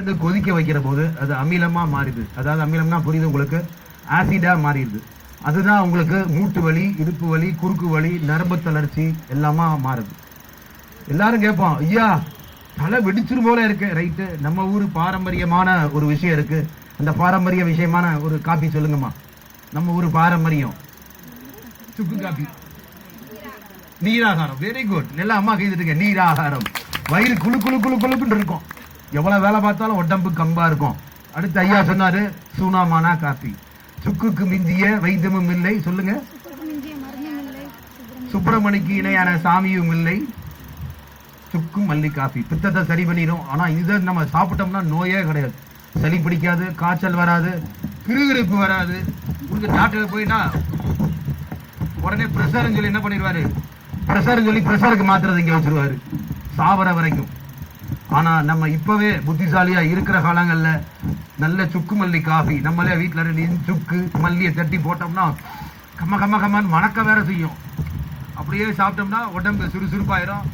அது கொதிக்க வைக்கிற போது அது அமிலமா மாறிடுது. அதாவது அமிலம்னா புரியுது உங்களுக்கு? ஆசிடா மாறிடுது. அதுதான் உங்களுக்கு மூட்டு வலி இடுப்பு வலி குறுக்கு வலி நரம்பு தளர்ச்சி எல்லாமா மாறுது. எல்லாரும் கேட்போம் ஐயா தலை வெடிச்சிரு போல இருக்கு. ரைட்டு நம்ம ஊர் பாரம்பரியமான ஒரு விஷயம் இருக்கு. அந்த பாரம்பரிய விஷயமான ஒரு காபி சொல்லுங்கம்மா. நம்ம ஊர் பாரம்பரியம். சுக்கு காபி நீராகாரம். வெரி குட் நல்லா அம்மா இருக்கேன் நீராகாரம். வயிறு குளு குழு குளு குழுப்புன்னு இருக்கும். எவ்வளவு வேலை பார்த்தாலும் உடம்பு கம்பா இருக்கும். அடுத்து ஐயா சொன்னாரு சூனாமானா காப்பி. சுக்குக்கு மிஞ்சிய வைத்தியமும் இல்லை. சொல்லுங்க. சுப்பிரமணிக்கு இணையான சாமியும் இல்லை. சுக்கு மல்லி காஃபி பித்தத்தை சரி பண்ணிடும் ஆனா இதை நம்ம சாப்பிட்டோம்னா நோயே கிடையாது. சளி பிடிக்காது காய்ச்சல் வராது கிருகிருப்பு வராது. உங்களுக்கு டாக்டர் போயினா உடனே ப்ரெஷர்னு சொல்லி என்ன பண்ணிடுவாரு? ப்ரெஷர்னு சொல்லி ப்ரெஷருக்கு மாத்திரத்தை இங்க வச்சிருவாரு. சாவர வரைக்கும். ஆனா நம்ம இப்பவே புத்திசாலியா இருக்கிற காலங்கள்ல நல்ல சுக்கு மல்லி காஃபி நம்மளே வீட்டுல ரெண்டு சுக்கு மல்லியை தட்டி போட்டோம்னா கம்ம கம்ம கம்மன்னு மணக்க வேற செய்யும். அப்படியே சாப்பிட்டோம்னா உடம்பு சுறுசுறுப்பாயிரும்.